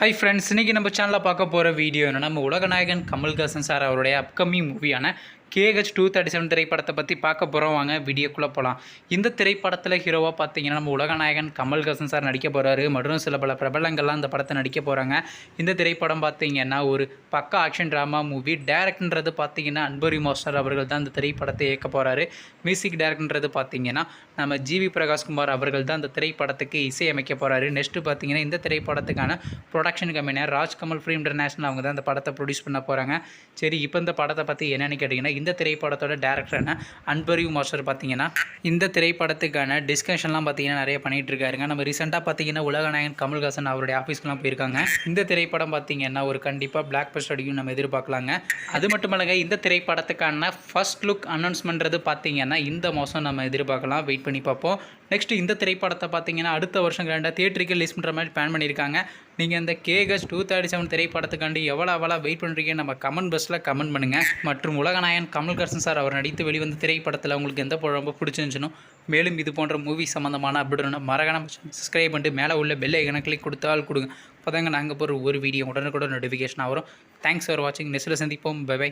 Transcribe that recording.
Hi friends இன்றைக்கி நம்ம சேனலில் பார்க்க போகிற வீடியோ என்னென்னா நம்ம உலகநாயகன் கமல்ஹாசன் சார் அவருடைய அப்கமிங் மூவியான கேஹெச் டூ தேர்ட்டி செவன் திரைப்படத்தை பற்றி பார்க்க போகிறோம் வாங்க வீடியோக்குள்ளே போகலாம் இந்த திரைப்படத்தில் ஹீரோவாக பார்த்தீங்கன்னா நம்ம உலகநாயகன் கமல்ஹாசன் சார் நடிக்க போகிறாரு மற்றும் சில பல பிரபலங்கள்லாம் இந்த படத்தை நடிக்க போகிறாங்க இந்த திரைப்படம் பார்த்தீங்கன்னா ஒரு பக்கா ஆக்ஷன் ட்ராமா மூவி டேரக்ட்ன்றது பார்த்தீங்கன்னா அன்பரி மாஸ்டர் அவர்கள் தான் இந்த திரைப்படத்தை இயக்க போகிறாரு மியூசிக் டேரக்ட்ன்றது பார்த்தீங்கன்னா நம்ம ஜிவி பிரகாஷ்குமார் அவர்கள் தான் இந்த திரைப்படத்துக்கு இசையமைக்க போகிறாரு நெக்ஸ்ட்டு பார்த்தீங்கன்னா இந்த திரைப்படத்துக்கான ப்ரொடக்ஷன் கம்பெனியாக ராஜ்கமல் ஃபிலிம் இன்டர்நேஷனல் அவங்க தான் இந்த படத்தை ப்ரொடியூஸ் பண்ண போகிறாங்க சரி இப்போ இந்த படத்தை பற்றி என்னென்னு கேட்டிங்கன்னா இந்த திரைப்படத்தோட டேரக்டரான அன்பரிவ் மாஸ்டர் பார்த்தீங்கன்னா இந்த திரைப்படத்துக்கான டிஸ்கஷன்லாம் பார்த்தீங்கன்னா நிறைய பண்ணிகிட்டு இருக்காருங்க நம்ம ரீசெண்டாக பார்த்தீங்கன்னா உலகநாயகன் கமல்ஹாசன் அவருடைய ஆஃபீஸ்க்குலாம் போயிருக்காங்க. இந்த திரைப்படம் பார்த்தீங்கன்னா ஒரு கண்டிப்பாக பிளாக் பஸ்ட் அடிக்கும் நம்ம எதிர்பார்க்கலாங்க. அது மட்டும் இல்லைங்க இந்த திரைப்படத்துக்கான ஃபர்ஸ்ட் லுக் அனௌன்ஸ்மெண்ட்றது பார்த்தீங்கன்னா இந்த மாதம் நம்ம எதிர்பார்க்கலாம். வெயிட் பண்ணி பார்ப்போம். நெக்ஸ்ட் இந்த திரைப்படத்தை பார்த்தீங்கன்னா அடுத்த வருஷம் கிராண்டாக தியேட்டருக்கு ரிலீஸ் பண்ணுற மாதிரி பிளான் பண்ணியிருக்காங்க. நீங்கள் இந்த கேகஸ் டூ தேர்ட்டி செவன் திரைப்படத்துக்காண்டி எவ்வளோ எவ்வளோ வெயிட் பண்ணுறீங்க நம்ம கமெண்ட் பஸ்ஸில் கமெண்ட் பண்ணுங்கள் மற்றும் உலகநாயன் கமல்ஹாசன் சார் அவர் நடித்து வெளிவந்த திரைப்படத்தில் உங்களுக்கு எந்த படம் ரொம்ப பிடிச்சிருந்துச்சுனோ மேலும் இது போன்ற மூவி சம்மந்தமான அப்படின்னா மறக்காம சப்ஸ்கிரைப் பண்ணிட்டு மேலே உள்ள பெல் ஐக்கனை கிளிக் கொடுத்தால் கொடுங்க. அப்போதாங்க நாங்கள் போகிற ஒரு வீடியோ உடனுக்குடன் நோட்டிஃபிகேஷன் வரும். தேங்க்ஸ் ஃபார் வாட்சிங் நெஸ்ட்டில் சந்திப்போம். By by